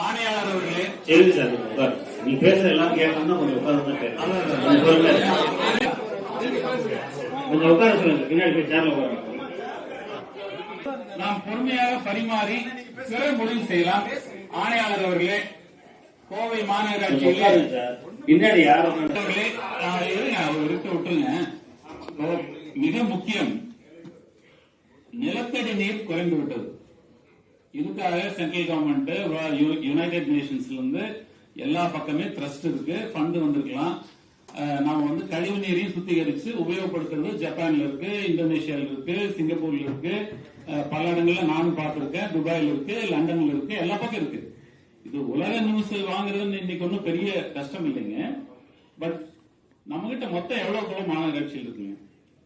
ஆணையாளர் அவர்களே சரிங்க சார் உட்காரு நீ பேசுற எல்லாம் கேட்கணும்னா கொஞ்சம் உட்கார்ந்து கொஞ்சம் உட்கார சொல்லுங்க பின்னாடி போய் சேர்ல உட்காருங்க நாம் பொறுமையாக பரிமாறி பிற முடிவு செய்யலாம். ஆணையாளர் அவர்களே கோவை மாநகராட்சியிலே பின்னாடி யாரும் இருக்க விட்டுருங்க. மிக முக்கியம் நிலத்தடி நீர் குறைந்து விட்டது. இதுக்காக சென்ட்ரல் கவர்மெண்ட் யுனைடெட் நேஷன்ஸ்ல இருந்து எல்லா பக்கமே ட்ரஸ்ட் இருக்கு ஃபண்ட் வந்திருக்கலாம். நாம வந்து கழிவு நீரையும் சுத்திகரிச்சு உபயோகப்படுத்துறது ஜப்பான்ல இருக்கு இந்தோனேஷியால இருக்கு சிங்கப்பூர்ல இருக்கு. பல இடங்கள்ல நானும் பார்த்திருக்கேன் துபாயில இருக்கு லண்டன்ல இருக்கு எல்லா பக்கம் இருக்கு. இது உலக நியூஸ் வாங்குறதுன்னு இன்னைக்கு ஒன்றும் பெரிய கஷ்டம் இல்லைங்க. பட் நம்ம கிட்ட மொத்தம் எவ்வளவு குளம் மாநகராட்சியில் இருக்குங்க?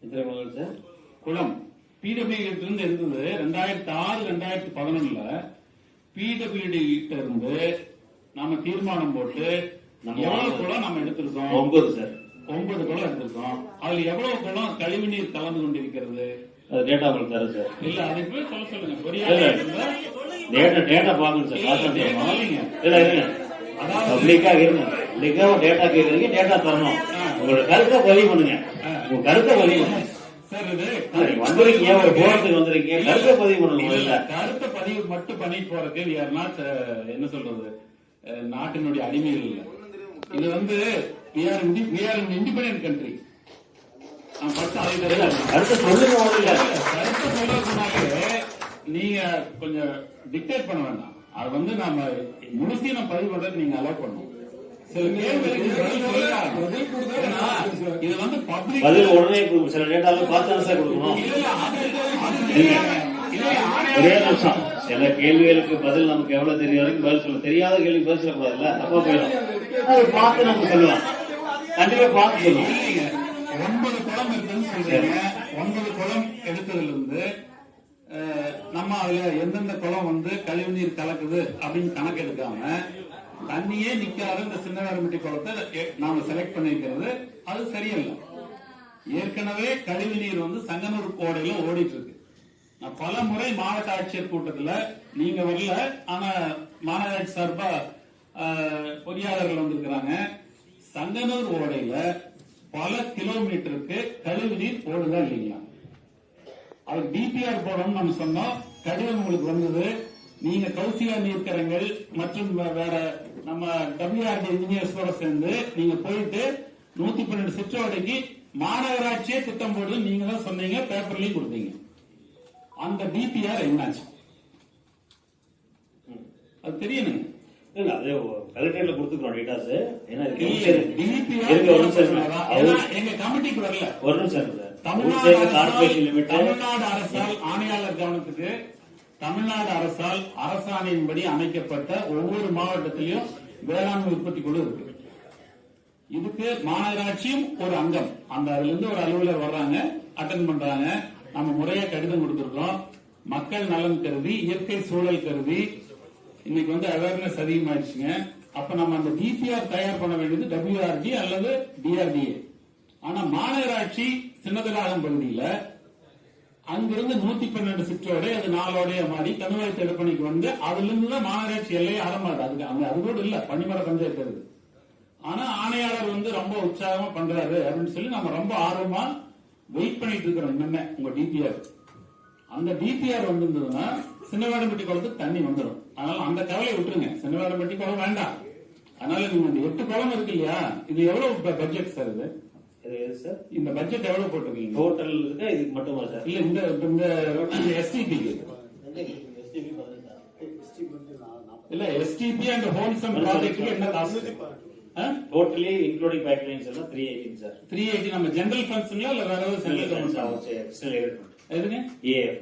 எத்தனை மகள் சார்? குளம். பிடபிள்யூ கிட்ட இருந்து இருந்தது ரெண்டாயிரத்தி ஆறு ரெண்டாயிரத்தி பதினொன்னுல பிடபிள்யூடி கிட்ட இருந்து நாம தீர்மானம் போட்டு எவ்வளவு குளம் நம்ம எடுத்திருக்கோம்? ஒன்பது சார். ஒன்பது குளம் எடுத்திருக்கோம். அதுல எவ்வளவு குளம் கழிவு நீர் கலந்து கொண்டிருக்கிறது? அது டேட்டா உங்களுக்கு தரேன் சார் இல்ல அதுக்கு போய் சொல்ல சொல்லுங்க. டேட்டா டேட்டா பார்க்கணும் சார்? இல்லைங்க. இல்ல இருங்க அதாவது பப்ளிக்காக இருங்க. பப்ளிக்காக டேட்டா கேட்குறீங்க டேட்டா தரணும். உங்களோட கருத்தை பதிவு பண்ணுங்க. உங்க கருத்தை பதிவு பண்ணுங்க. வந்திருக்கீங்க ஒரு போராட்டத்துக்கு வந்திருக்கீங்க. கருத்தை பதிவு பண்ணுங்க முதல்ல. கருத்தை பதிவு மட்டும் பண்ணிட்டு not, uh, என்ன சொல்றது? நாட்டினுடைய அடிமைகள் இல்ல. இது வந்து we are indi- we are an independent country. நீங்க கொஞ்சம் டிக்டேட் பண்ண வேண்டாம். அது வந்து நாம முழுசையும் நம்ம பதிவு பண்றது நீங்க சொல்லலாம். ஏன்னா, இது வந்து பப்ளிக் பதில் உடனே. சில டேட்டாலாம் பார்த்து சார் கொடுக்கணும். ஒரே நிமிஷம். சில கேள்விகளுக்கு பதில் நமக்கு எவ்வளவு தெரியும்? வரைக்கும் பதில் சொல்ல தெரியாத கேள்வி பதில் சொல்லக்கூடாதுல்ல? தப்பா போயிடும். அதை பார்த்து நம்ம சொல்லலாம். கண்டிப்பா பார்த்து சொல்லலாம் இல்லைங்க. ஒன்பது குளம் இருக்குன்னு சொல்றீங்க. ஒன்பது குளம் எடுத்ததுல இருந்து நம்ம அதுல எந்தெந்த குளம் வந்து கழிவு நீர் கலக்குது அப்படின்னு கணக்கு எடுக்காம தண்ணியே நிக்காத இந்த சின்னவேரம்பட்டி குளத்தை நாம செலக்ட் பண்ணிருக்கிறது அது சரியில்லை. ஏற்கனவே கழிவு நீர் வந்து சங்கனூர் கோடையில ஓடிட்டு இருக்கு நான் பல முறை மாவட்ட ஆட்சியர் கூட்டத்துல நீங்க வரல ஆனா மாநகராட்சி சார்பா பொறியாளர்கள் வந்திருக்கிறாங்க. சங்கனூர் ஓடையில பல கிலோமீட்டருக்கு கழிவு நீர் போடுதா இல்லைங்களா? அது டிபிஆர் போடணும்னு நம்ம சொன்னோம். கடிதம் உங்களுக்கு வந்தது. நீங்க கௌசிகா நீர்க்கரங்கள் மற்றும் வேற நம்ம டபிள்யூஆர்டி இன்ஜினியர்ஸோட சேர்ந்து நீங்க போயிட்டு நூத்தி பன்னெண்டு சிற்றோடைக்கு மாநகராட்சியே திட்டம் போடுது நீங்க தான் சொன்னீங்க பேப்பர்லயும் கொடுத்தீங்க. அந்த டிபிஆர் என்னாச்சு? அது தெரியணுங்க இல்ல அது கலெக்டர்ல கொடுத்துக்கிறோம் டேட்டாஸ் ஏன்னா எங்க கமிட்டிக்கு வரல. ஒரு நிமிஷம் இருக்கு சார் தமிழ்நாடு ஊர் கார்பரேஷன் அரசால் லிமிட் தமிழ்நாடு அரசால் ஆணையாளர் கவனத்துக்கு தமிழ்நாடு அரசால் அரசாணையின்படி அமைக்கப்பட்ட ஒவ்வொரு மாவட்டத்திலையும் வேளாண்மை உற்பத்தி குழு இருக்கு. இதுக்கு மாநகராட்சியும் ஒரு அங்கம். அந்த அதுல இருந்து ஒரு அலுவலர் வர்றாங்க அட்டன் பண்றாங்க. நம்ம முறையா கடிதம் கொடுத்திருக்கோம். மக்கள் நலன் கருதி இயற்கை சூழல் கருதி இன்னைக்கு வந்து அவேர்னஸ் அதிகமாயிருச்சுங்க அப்ப நம்ம அந்த டிபிஆர் தயார் பண்ண வேண்டியது டபிள்யூஆர்டி அல்லது டிஆர்டிஏ ஆனா மாநகராட்சி சின்னதலாகம் பகுதியில அங்கிருந்து நூத்தி பன்னெண்டு சிற்றோடைய அது நாலோடைய மாறி தமிழக தடுப்பணைக்கு வந்து அதுல இருந்து தான் மாநகராட்சி எல்லையே ஆரம்பாது அதுக்கு அங்க அது கூட இல்ல பனிமர பஞ்சாயத்து இருக்கு ஆனா ஆணையாளர் வந்து ரொம்ப உற்சாகமா பண்றாரு அப்படின்னு சொல்லி நம்ம ரொம்ப ஆர்வமா வெயிட் பண்ணிட்டு இருக்கிறோம் இன்னுமே உங்க டிபிஆர் அந்த டிபிஆர் வந்திருந்ததுன்னா சின்னவேடம்பட்டி குளத்துக்கு தண்ணி வந்துடும் அதனால அந்த கவலையை விட்டுருங்க. சின்னவேடம்பட்டி குளம் வேண்டாம். அதனால நீங்க இந்த எட்டு குளம் இருக்கு இல்லையா? இது எவ்வளவு பட்ஜெட் சார் இது? இந்த பட்ஜெட் எவ்வளவு போட்டிருக்கீங்க? டோட்டல் இருக்கா? இதுக்கு மட்டுமா சார் இல்ல இந்த இந்த எஸ்டிபிக்கு இல்ல எஸ்டிபி அண்ட் ஹோல்சம் ப்ராஜெக்ட்க்கு என்ன காசு டோட்டலி இன்க்ளூடிங் பைப் லைன்ஸ் எல்லாம் three eighteen sir three eighty நம்ம ஜெனரல் ஃபண்ட்ஸ்ங்களா இல்ல வேற ஏதாவது சென்ட்ரல் கவர்மெண்ட் எதுங்க? ஏஎஃப்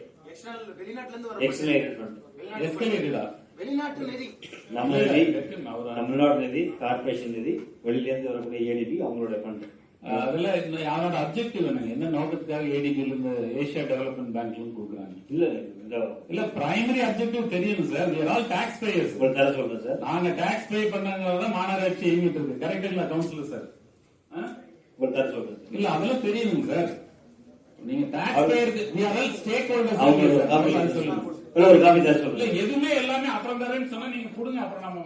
நம்ம நிதி தமிழ்நாடு நிதி கார்பரேஷன் நிதி வெளியில இருந்து வரக்கூடிய ஏடிபி அவங்களோட ஃபண்ட் அதுல அவனோட அப்ஜெக்டிவ் என்னங்க என்ன? நோக்கத்துக்காக ஏடிபில இருந்து ஏசியா டெவலப்மெண்ட் பேங்க்ல இருந்து கொடுக்குறாங்க? இல்ல இல்ல பிரைமரி அப்ஜெக்டிவ் தெரியும் sir we are all tax payers உங்களுக்கு தர சொல்றேன் சார் நாங்க டாக்ஸ் பே பண்ணாங்க மாநகராட்சி இயங்கிட்டு இருக்கு. கரெக்டுங்களா கவுன்சிலர் சார் உங்களுக்கு தர சொல்றேன் இல்ல அதெல்லாம் தெரியுங்க சார் ஒரு காப்பி அது சொல்லுங்க எதுவுமே எல்லாமே அப்புறம் தரேன்னு சொன்னா நீங்க கொடுங்க அப்புறம் நம்ம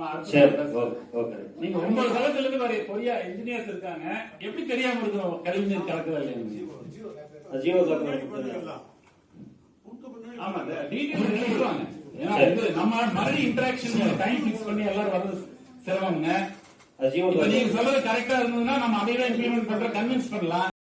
நீங்க ஒன்பது காலத்துல இருந்து வர பொய்யா இன்ஜினியர்ஸ் இருக்காங்க. எப்படி தெரியாம இருக்கும் கழிவு நீர் கலக்குதா இல்லையா ஜீவோ. ஆமா டீடைல் சொல்லுவாங்க ஏன்னா நம்ம மறுபடியும் இன்டராக்ஷன் டைம் ஃபிக்ஸ் பண்ணி எல்லாரும் வர்றது காப்பி நீங்க சொல்றது கரெக்டா இருந்ததுன்னா நம்ம அதையே இம்ப்ளிமெண்ட் பண்ற கன்வின்ஸ் பண்ணலாம்.